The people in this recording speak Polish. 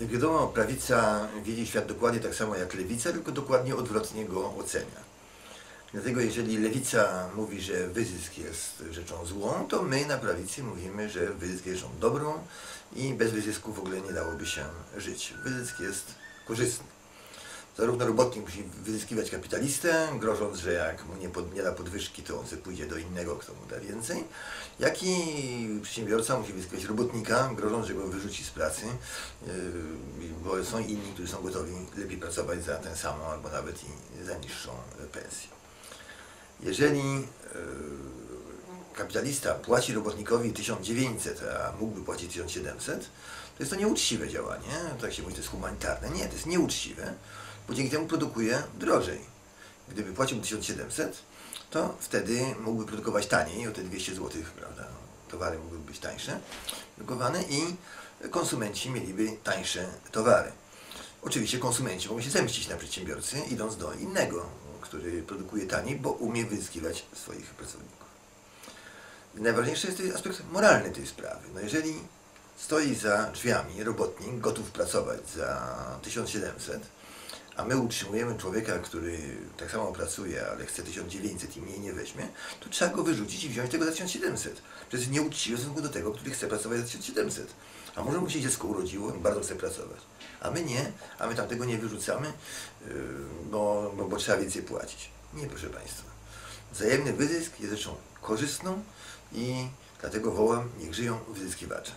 Jak wiadomo, prawica widzi świat dokładnie tak samo jak lewica, tylko dokładnie odwrotnie go ocenia. Dlatego jeżeli lewica mówi, że wyzysk jest rzeczą złą, to my na prawicy mówimy, że wyzysk jest rzeczą dobrą i bez wyzysku w ogóle nie dałoby się żyć. Wyzysk jest korzystny. Zarówno robotnik musi wyzyskiwać kapitalistę, grożąc, że jak mu nie, pod, nie da podwyżki, to on sobie pójdzie do innego, kto mu da więcej, jak i przedsiębiorca musi wyzyskiwać robotnika, grożąc, że go wyrzuci z pracy, yy, bo są inni, którzy są gotowi lepiej pracować za tę samą albo nawet i za niższą pensję. Jeżeli yy, kapitalista płaci robotnikowi 1900, a mógłby płacić 1700, to jest to nieuczciwe działanie. Tak się mówi, to jest humanitarne. Nie, to jest nieuczciwe, bo dzięki temu produkuje drożej. Gdyby płacił 1700, to wtedy mógłby produkować taniej, o te 200 zł, prawda? Towary mogłyby być tańsze, produkowane i konsumenci mieliby tańsze towary. Oczywiście konsumenci mogą się zemścić na przedsiębiorcy, idąc do innego, który produkuje taniej, bo umie wyzyskiwać swoich pracowników. Najważniejszy jest aspekt moralny tej sprawy. No jeżeli stoi za drzwiami robotnik, gotów pracować za 1700, a my utrzymujemy człowieka, który tak samo pracuje, ale chce 1900 i mniej nie weźmie, to trzeba go wyrzucić i wziąć tego za 1700. To jest nieuczciwe w stosunku do tego, który chce pracować za 1700. A może mu się dziecko urodziło i bardzo chce pracować. A my nie, a my tamtego nie wyrzucamy, yy, bo, bo, bo trzeba więcej płacić. Nie, proszę Państwa. Wzajemny wyzysk jest rzeczą korzystną i dlatego wołam, niech żyją wyzyskiwacze.